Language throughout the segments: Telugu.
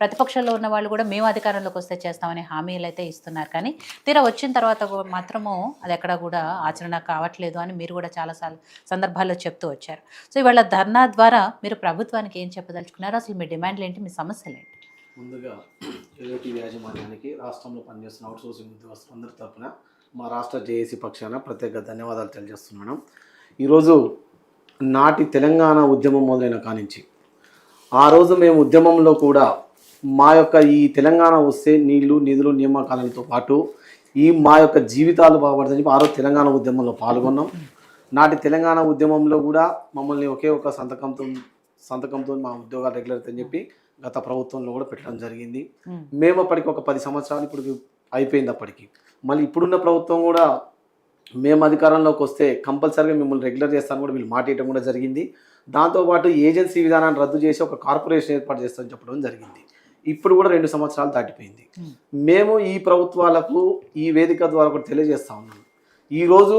ప్రతిపక్షంలో ఉన్న వాళ్ళు కూడా మేము అధికారంలోకి వస్తే చేస్తామని హామీలు అయితే ఇస్తున్నారు. కానీ తీరా వచ్చిన తర్వాత మాత్రము అది ఎక్కడ కూడా ఆచరణ కావట్లేదు అని మీరు కూడా చాలా సార్లు సందర్భాల్లో చెప్తూ వచ్చారు. సో ఇవాళ ధర్నా ద్వారా మీరు ప్రభుత్వానికి ఏం చెప్పదలుచుకున్నారు? అసలు మీ డిమాండ్లు ఏంటి మీ సమస్యలు ఏంటి ముందుగా ఏదోటి యాజమాన్యానికి రాష్ట్రంలో పనిచేస్తున్న అవుట్సోర్సింగ్ ఉద్యోగస్తులందరి తరపున మా రాష్ట్ర జేఏసీ పక్షాన ప్రత్యేక ధన్యవాదాలు తెలియజేస్తున్నాను ఈరోజు నాటి తెలంగాణ ఉద్యమం మొదలైన కానించి ఆ రోజు మేము ఉద్యమంలో కూడా మా యొక్క ఈ తెలంగాణ వస్తే నీళ్ళు నిధులు నియామకాలతో పాటు ఈ మా యొక్క జీవితాలు బాగుపడతాయని చెప్పి ఆ రోజు తెలంగాణ ఉద్యమంలో పాల్గొన్నాం. నాటి తెలంగాణ ఉద్యమంలో కూడా మమ్మల్ని ఒకే ఒక సంతకంతో సంతకంతో మా ఉద్యోగాలు రెగ్యులర్ అని చెప్పి గత ప్రభుత్వంలో కూడా పెట్టడం జరిగింది. మేము. అప్పటికి ఒక పది సంవత్సరాలు ఇప్పుడు అయిపోయింది అప్పటికి. మళ్ళీ ఇప్పుడున్న ప్రభుత్వం కూడా మేము అధికారంలోకి వస్తే కంపల్సరీగా మిమ్మల్ని రెగ్యులర్ చేస్తాను కూడా వీళ్ళు మాట ఇవ్వడం కూడా జరిగింది. దాంతోపాటు ఏజెన్సీ విధానాన్ని రద్దు చేసి ఒక కార్పొరేషన్ ఏర్పాటు చేస్తామని చెప్పడం జరిగింది. ఇప్పుడు కూడా రెండు సంవత్సరాలు దాటిపోయింది. మేము. ఈ ప్రభుత్వాలకు ఈ వేదిక ద్వారా కూడా తెలియజేస్తా ఉన్నాం. ఈరోజు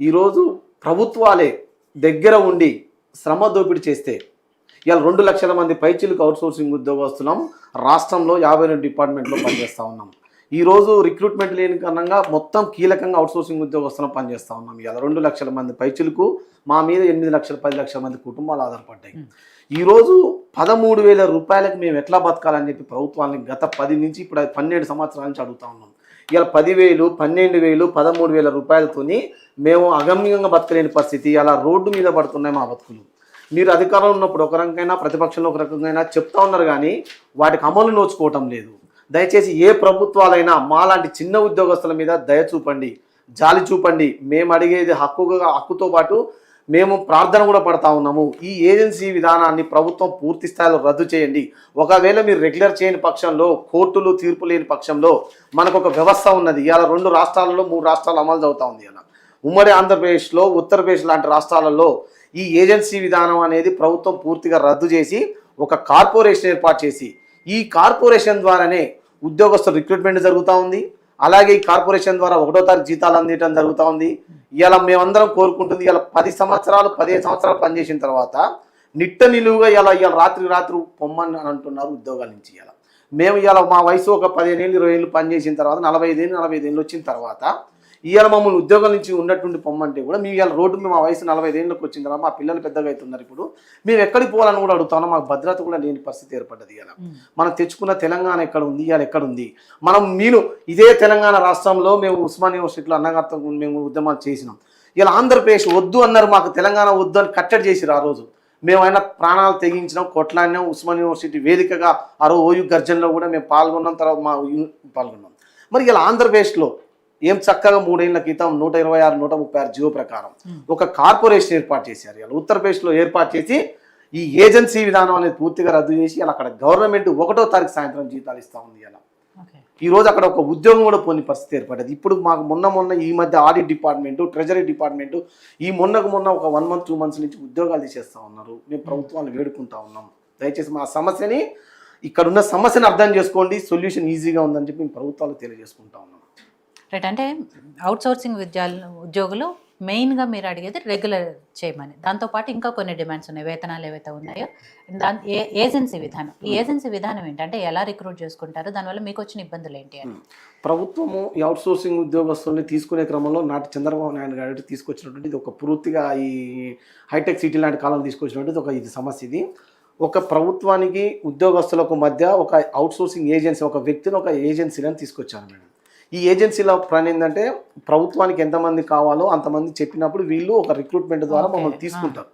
ఈరోజు ప్రభుత్వాలే దగ్గర ఉండి శ్రమ దోపిడీ చేస్తే ఇవాళ రెండు లక్షల మంది పైచిలకు అవుట్సోర్సింగ్ ఉద్యోగస్తులం రాష్ట్రంలో యాభై రెండు డిపార్ట్మెంట్లో పనిచేస్తూ ఉన్నాం. ఈరోజు రిక్రూట్మెంట్ లేని కారణంగా మొత్తం కీలకంగా అవుట్సోర్సింగ్ ఉద్యోగస్తులం పనిచేస్తూ ఉన్నాం. ఇవాళ రెండు లక్షల మంది పైచిలకు మా మీద ఎనిమిది లక్షల పది లక్షల మంది కుటుంబాలు ఆధారపడ్డాయి. ఈరోజు పదమూడు వేల రూపాయలకు మేము ఎట్లా బతకాలని చెప్పి ప్రభుత్వాన్ని గత పది నుంచి ఇప్పుడు పన్నెండు సంవత్సరాల నుంచి అడుగుతా ఉన్నాం. ఇలా పదివేలు పన్నెండు వేలు పదమూడు వేల రూపాయలతోని మేము అగమ్యంగా బతకలేని పరిస్థితి. అలా రోడ్డు మీద పడుతున్నాయి మా బతుకులు. మీరు అధికారంలో ఉన్నప్పుడు ఒక రకంగా ప్రతిపక్షంలో ఒక రకంగా చెప్తా ఉన్నారు కానీ వాటికి అమలు నోచుకోవటం లేదు. దయచేసి ఏ ప్రభుత్వాలైనా మాలాంటి చిన్న ఉద్యోగస్తుల మీద దయ చూపండి జాలి చూపండి. మేము అడిగేది హక్కుగా హక్కుతో పాటు మేము ప్రార్థన కూడా పడతా ఉన్నాము. ఈ ఏజెన్సీ విధానాన్ని ప్రభుత్వం పూర్తి స్థాయిలో రద్దు చేయండి. ఒకవేళ మీరు రెగ్యులర్ చేయని పక్షంలో కోర్టులు తీర్పు లేని పక్షంలో మనకు ఒక వ్యవస్థ ఉన్నది. ఇవాళ రెండు రాష్ట్రాలలో మూడు రాష్ట్రాలు అమలు అవుతా ఉంది ఇలా ఉమ్మడి ఆంధ్రప్రదేశ్లో ఉత్తరప్రదేశ్ లాంటి రాష్ట్రాలలో ఈ ఏజెన్సీ విధానం అనేది ప్రభుత్వం పూర్తిగా రద్దు చేసి ఒక కార్పొరేషన్ ఏర్పాటు చేసి ఈ కార్పొరేషన్ ద్వారానే ఉద్యోగస్తుల రిక్రూట్మెంట్ జరుగుతూ ఉంది. అలాగే ఈ కార్పొరేషన్ ద్వారా ఒకటో తారీఖు జీతాలు అందించడం జరుగుతూ ఉంది. ఇలా మేమందరం కోరుకుంటుంది ఇలా పది సంవత్సరాలు పదిహేను సంవత్సరాలు పనిచేసిన తర్వాత నిట్ట నిలువుగా ఇలా ఇలా రాత్రి రాత్రి పొమ్మని అని అంటున్నారు ఉద్యోగాల నుంచి ఇలా మేము ఇలా మా వయసు ఒక పదిహేను ఏళ్ళు ఇరవై ఏళ్ళు పనిచేసిన తర్వాత నలభై ఐదేళ్ళు నలభై ఐదు ఏళ్ళు వచ్చిన తర్వాత ఇవాళ మమ్మల్ని ఉద్యోగం నుంచి ఉన్నట్టుండి పొమ్మంటే కూడా మేము ఇవాళ రోడ్డు మీద మా వయసు నలభై ఐదేళ్ళకి వచ్చిన తర్వాత మా పిల్లలు పెద్దగా అవుతున్నారు ఇప్పుడు. మేము ఎక్కడికి పోవాలని కూడా అడుగుతాను మాకు భద్రత కూడా లేని పరిస్థితి ఏర్పడ్డది ఇలా ఉమ్. మనం తెచ్చుకున్న తెలంగాణ ఎక్కడ ఉంది? ఇవాళ ఎక్కడ ఉంది? మనం నేను ఇదే తెలంగాణ రాష్ట్రంలో మేము ఉస్మాన్ యూనివర్సిటీలో అన్నగారితో మేము ఉద్యమాలు చేసినాం. ఇలా ఆంధ్రప్రదేశ్ వద్దు అన్నారు మాకు తెలంగాణ వద్దు అని కట్టడి చేసిరు ఆ రోజు. మేమైనా ప్రాణాలు తెగించినాం కొట్లాడినాం ఉస్మాన్ యూనివర్సిటీ వేదికగా ఆ రోజు ఓయు గర్జనలో కూడా మేము పాల్గొన్నాం తర్వాత మా పాల్గొన్నాం. మరి ఇలా ఆంధ్రప్రదేశ్లో ఏం చక్కగా మూడేళ్ళ క్రితం నూట ఇరవై ఆరు నూట ముప్పై ఆరు జియో ప్రకారం ఒక కార్పొరేషన్ ఏర్పాటు చేశారు. ఇలా ఉత్తరప్రదేశ్లో ఏర్పాటు చేసి ఈ ఏజెన్సీ విధానం అనేది పూర్తిగా రద్దు చేసి ఇలా అక్కడ గవర్నమెంట్ ఒకటో తారీఖు సాయంత్రం జీతాలు ఇస్తా ఉంది ఇలా ఓకే. ఈ రోజు అక్కడ ఒక ఉద్యోగం కూడా పోని పరిస్థితి ఏర్పడ్డది ఇప్పుడు మాకు మొన్న మొన్న ఈ మధ్య ఆడిట్ డిపార్ట్మెంట్ ట్రెజరీ డిపార్ట్మెంట్ ఈ మొన్నకు మొన్న ఒక వన్ మంత్ టూ మంత్స్ నుంచి ఉద్యోగాలు తీసేస్తా ఉన్నారు. మేము ప్రభుత్వాన్ని వేడుకుంటా ఉన్నాం. దయచేసి మా సమస్యని ఇక్కడ ఉన్న సమస్యను అర్థం చేసుకోండి. సొల్యూషన్ ఈజీగా ఉందని చెప్పి మేము ప్రభుత్వాలు తెలియజేసుకుంటా ఉన్నాం. రైట్ అంటే అవుట్సోర్సింగ్ విద్యాలు ఉద్యోగులు మెయిన్గా మీరు అడిగేది రెగ్యులర్ చేయమని. దాంతోపాటు ఇంకా కొన్ని డిమాండ్స్ ఉన్నాయి. వేతనాలు ఏవైతే ఉన్నాయో దాని ఏ- ఏజెన్సీ విధానం. ఈ ఏజెన్సీ విధానం ఏంటంటే ఎలా రిక్రూట్ చేసుకుంటారు? దానివల్ల మీకు వచ్చిన ఇబ్బందులు ఏంటి అని. ప్రభుత్వము ఈ అవుట్ సోర్సింగ్ ఉద్యోగస్తుల్ని తీసుకునే క్రమంలో నాటి చంద్రబాబు నాయుడు గారు తీసుకొచ్చినటువంటి ఇది ఒక పూర్తిగా ఈ హైటెక్ సిటీ లాంటి కాలం తీసుకొచ్చినటువంటి ఒక ఇది సమస్య ఇది. ఒక ప్రభుత్వానికి ఉద్యోగస్తులకు మధ్య ఒక అవుట్ సోర్సింగ్ ఏజెన్సీ ఒక వ్యక్తిని ఒక ఏజెన్సీని తీసుకొచ్చాను మేడం. ఈ ఏజెన్సీల పని ఏంటంటే ప్రభుత్వానికి ఎంతమంది కావాలో అంతమంది చెప్పినప్పుడు వీళ్ళు ఒక రిక్రూట్మెంట్ ద్వారా. మమ్మల్ని తీసుకుంటారు.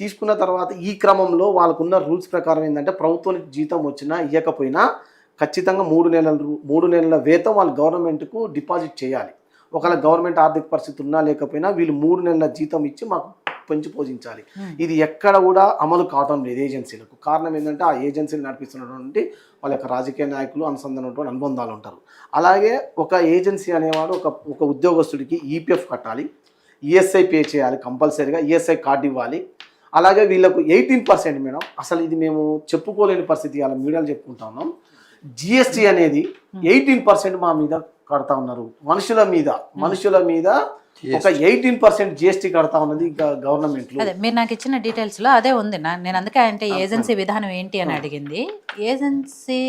తీసుకున్న తర్వాత ఈ క్రమంలో వాళ్ళకున్న రూల్స్ ప్రకారం ఏంటంటే ప్రభుత్వానికి జీతం వచ్చినా ఇవ్వకపోయినా ఖచ్చితంగా మూడు నెలల మూడు నెలల వేతం వాళ్ళు గవర్నమెంట్కు డిపాజిట్ చేయాలి. ఒకవేళ గవర్నమెంట్ ఆర్థిక పరిస్థితి ఉన్నా లేకపోయినా వీళ్ళు మూడు నెలల జీతం ఇచ్చి మాకు పెంచి పోషించాలి. ఉమ్. ఇది ఎక్కడ కూడా అమలు కావటం లేదు ఏజెన్సీలకు. కారణం ఏంటంటే ఆ ఏజెన్సీలు నడిపిస్తున్నటువంటి వాళ్ళ యొక్క రాజకీయ నాయకులు అనుసంధానటువంటి అనుబంధాలు ఉంటారు. అలాగే ఒక ఏజెన్సీ అనేవాడు ఒక ఒక ఉద్యోగస్తుడికి ఈపీఎఫ్ కట్టాలి ఈఎస్ఐ పే చేయాలి కంపల్సరీగా ఈఎస్ఐ కార్డు ఇవ్వాలి. అలాగే వీళ్ళకు ఎయిటీన్ పర్సెంట్ మేడం అసలు ఇది మేము చెప్పుకోలేని పరిస్థితి అలా మీడియాలో చెప్పుకుంటా ఉన్నాం. జిఎస్టీ అనేది ఎయిటీన్ పర్సెంట్ మా మీద కడతా ఉన్నారు. మనుషుల మీద మనుషుల మీద ఒక ఎయిటీన్ పర్సెంట్ జిఎస్టీ కడతా ఉన్నది గవర్నమెంట్ అదే మీరు నాకు ఇచ్చిన డీటెయిల్స్లో అదే ఉంది. నా నేను అందుకే అంటే ఏజెన్సీ విధానం ఏంటి అని అడిగింది. ఏజెన్సీ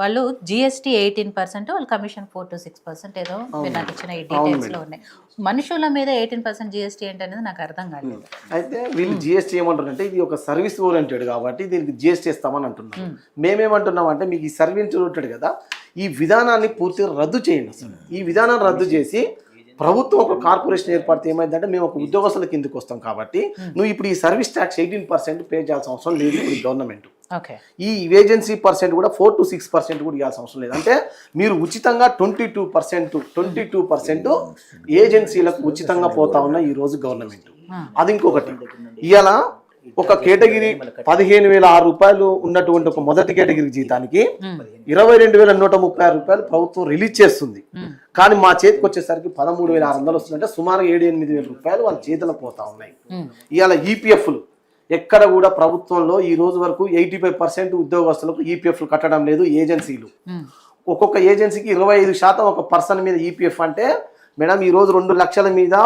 వాళ్ళు జిఎస్టీ ఎయిటీన్ పర్సెంట్ వాళ్ళు commission four to six percent ఏదో మీరు నాకు ఇచ్చిన ఈ డీటెయిల్స్లో ఉన్నాయి. మనుషుల మీద ఎయిటీన్ పర్సెంట్ జిఎస్టీ ఏంటి అనేది నాకు అర్థం కాలేదు. అయితే వీళ్ళు జిఎస్టీ ఏమంటారంటే ఇది ఒక సర్వీస్ ఓరియంటెడ్ కాబట్టి దీనికి జిఎస్టీ ఇస్తామని అంటున్నారు. మేమేమంటున్నాం అంటే మీకు ఈ సర్వీస్ ఓరియంటెడ్ కదా ఈ విధానాన్ని పూర్తిగా రద్దు చేయండి అసలు. ఈ విధానాన్ని రద్దు చేసి ప్రభుత్వం ఒక కార్పొరేషన్ ఏర్పడితే ఏమైందంటే మేము ఒక ఉద్యోగస్తుల కిందకి వస్తాం కాబట్టి నువ్వు ఇప్పుడు ఈ service tax eighteen percent pay చేయాల్సిన అవసరం లేదు ఇప్పుడు గవర్నమెంట్. ఈ ఏజెన్సీ పర్సెంట్ కూడా ఫోర్ టు సిక్స్ పర్సెంట్ కూడా ఇవ్వాల్సిన అవసరం లేదు. అంటే మీరు ఉచితంగా twenty two percent twenty two percent ఏజెన్సీలకు ఉచితంగా పోతా ఉన్న ఈ రోజు గవర్నమెంట్. అది ఇంకొకటి. ఇవాళ ఒక కేటగిరీ పదిహేను వేల ఆరు రూపాయలు ఉన్నటువంటి ఒక మొదటి కేటగిరీ జీతానికి ఇరవై రెండు వేల నూట ముప్పై ఆరు రూపాయలు ప్రభుత్వం రిలీజ్ చేస్తుంది. కానీ మా చేతికి వచ్చేసరికి పదమూడు వేల ఆరు వందలు వస్తుందంటే సుమారు ఏడు ఎనిమిది వేల రూపాయలు వాళ్ళ చేతిలో పోతా ఉన్నాయి. ఇవాళ ఈపీఎఫ్లు ఎక్కడ కూడా ప్రభుత్వంలో ఈ రోజు వరకు ఎయిటీ ఫైవ్ పర్సెంట్ ఉద్యోగస్తులకు ఈపీఎఫ్లు కట్టడం లేదు ఏజెన్సీలు. ఒక్కొక్క ఏజెన్సీకి ఇరవై ఐదు శాతం ఒక పర్సన్ మీద ఈపీఎఫ్ అంటే మేడం ఈ రోజు రెండు లక్షల మీద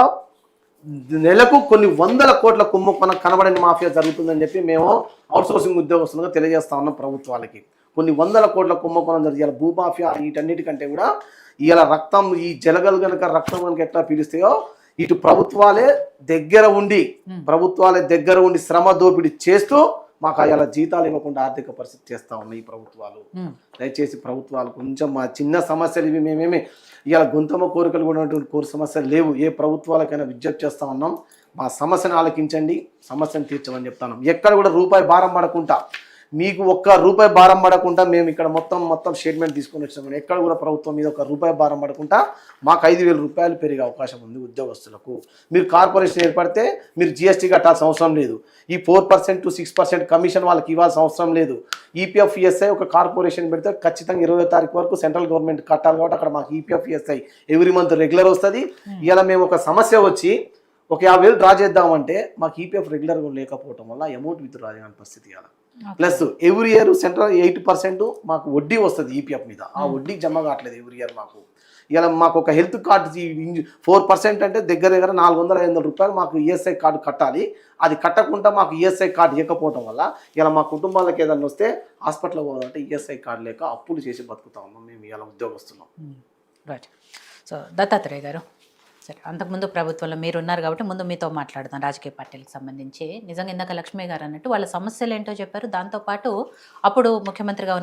నెలకు కొన్ని వందల కోట్ల కుంభకోణం కనబడని మాఫియా జరుగుతుందని చెప్పి మేము అవుట్సోర్సింగ్ ఉద్యోగస్తులుగా తెలియజేస్తా ఉన్నాం ప్రభుత్వాలకి. కొన్ని వందల కోట్ల కుంభకోణం జరిగి భూమాఫియా వీటన్నిటికంటే కూడా ఇలా రక్తం ఈ జలగలు గనక రక్తం కనుక ఎట్లా పీలుస్తాయో ఇటు ప్రభుత్వాలే దగ్గర ఉండి ప్రభుత్వాలే దగ్గర ఉండి శ్రమ దోపిడీ చేస్తూ మాకు అలా జీతాలు ఇవ్వకుండా ఆర్థిక పరిస్థితి చేస్తా ఉన్నాయి ఈ ప్రభుత్వాలు. దయచేసి ప్రభుత్వాలు కొంచెం మా చిన్న సమస్యలు ఇవి మేమేమి ఇవాళ గొంతమ కోరికలు కూడా ఉన్నటువంటి కోరు సమస్యలు లేవు. ఏ ప్రభుత్వాలకైనా విజ్ఞప్తి చేస్తా ఉన్నాం. మా సమస్యను ఆలకించండి సమస్యను తీర్చమని చెప్తాను ఎక్కడ కూడా రూపాయి భారం పడకుండా మీకు ఒక్క రూపాయి భారం పడకుండా మేము ఇక్కడ మొత్తం మొత్తం స్టేట్మెంట్ తీసుకొని వచ్చినాం ఎక్కడ కూడా ప్రభుత్వం మీద ఒక రూపాయి భారం పడకుండా మాకు ఐదు వేల రూపాయలు పెరిగే అవకాశం ఉంది ఉద్యోగస్తులకు. మీరు కార్పొరేషన్ ఏర్పడితే మీరు జిఎస్టీ కట్టాల్సిన అవసరం లేదు. ఈ four percent to six percent commission వాళ్ళకి ఇవ్వాల్సిన అవసరం లేదు. E ఈపీఎఫ్ ఈఎస్ఐ ఒక కార్పొరేషన్ పెడితే ఖచ్చితంగా ఇరవై తారీఖు వరకు సెంట్రల్ గవర్నమెంట్ కట్టాలి కాబట్టి అక్కడ మాకు E EPF ESI every month regular వస్తుంది. ఇలా మేము ఒక సమస్య వచ్చి ఒక యాభై వేలు డ్రా చేద్దామంటే మాకు E ఈపీఎఫ్ రెగ్యులర్గా లేకపోవడం వల్ల అమౌంట్ విత్ డ్రా చేయని పరిస్థితి ఇవ్వాలి plus every year central eight percent మాకు వడ్డీ వస్తుంది ఈపీఎఫ్ మీద. ఆ వడ్డీ జమ కావట్లేదు ఎవ్రీ ఇయర్ మాకు. ఇలా మాకు ఒక హెల్త్ కార్డు ఫోర్ పర్సెంట్ అంటే దగ్గర దగ్గర నాలుగు వందల ఐదు వందల రూపాయలు మాకు ఈఎస్ఐ కార్డు కట్టాలి. అది కట్టకుండా మాకు ఈఎస్ఐ కార్డు ఇవ్వకపోవడం వల్ల ఇలా మా కుటుంబాలకు ఏదైనా వస్తే హాస్పిటల్ పోవాలంటే ఈఎస్ఐ కార్డు లేక అప్పులు చేసి బతుకుతా ఉన్నాం మేము ఇలా ఉద్యోగస్తున్నాం రైట్ సో దత్తాత్రేయ గారు. సరే అంతకుముందు ప్రభుత్వంలో మీరు ఉన్నారు కాబట్టి ముందు మీతో మాట్లాడదాం రాజకీయ పార్టీలకు సంబంధించి. నిజంగా ఇందాక లక్ష్మీ గారు అన్నట్టు వాళ్ళ సమస్యలు ఏంటో చెప్పారు. దాంతోపాటు అప్పుడు ముఖ్యమంత్రిగా ఉన్న